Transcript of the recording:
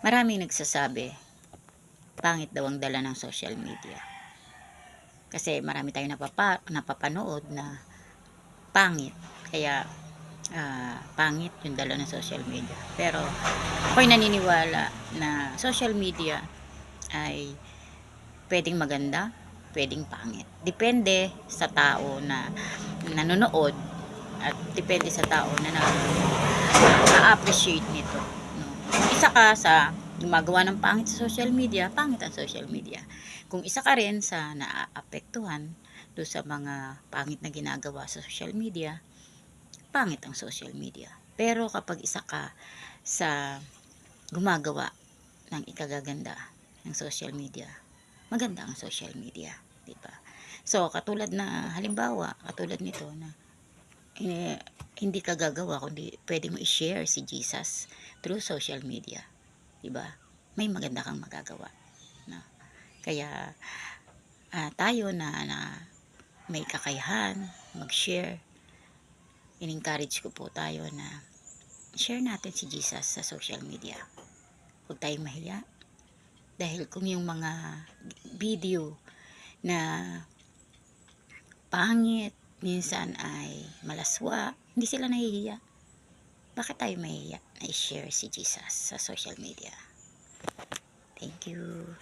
maraming nagsasabi, pangit daw ang dala ng social media. Kasi marami tayong napapa, napapanood na pangit. Kaya, ah, pangit yung dala ng social media. Pero, ako'y naniniwala na social media ay pwedeng maganda, pwedeng pangit. Depende sa tao na nanonood at depende sa tao na na, na-appreciate nito. Isa ka sa gumagawa ng pangit sa social media, pangit ang social media. Kung isa ka rin sa naaapektuhan do sa mga pangit na ginagawa sa social media, pangit ang social media. Pero kapag isa ka sa gumagawa ng ikagaganda ng social media, maganda ang social media, di ba? So, katulad na halimbawa, katulad nito na eh, hindi ka gagawa kundi pwede mo i-share si Jesus through social media, di ba? May maganda kang magagawa, no? Kaya ah, tayo na, na may kakayahan mag-share, in-encourage ko po tayo na share natin si Jesus sa social media. Huwag tayong mahiya. Dahil kung yung mga video na pangit, minsan ay malaswa, hindi sila nahihiya. Bakit tayo mahihiya na i-share si Jesus sa social media? Thank you.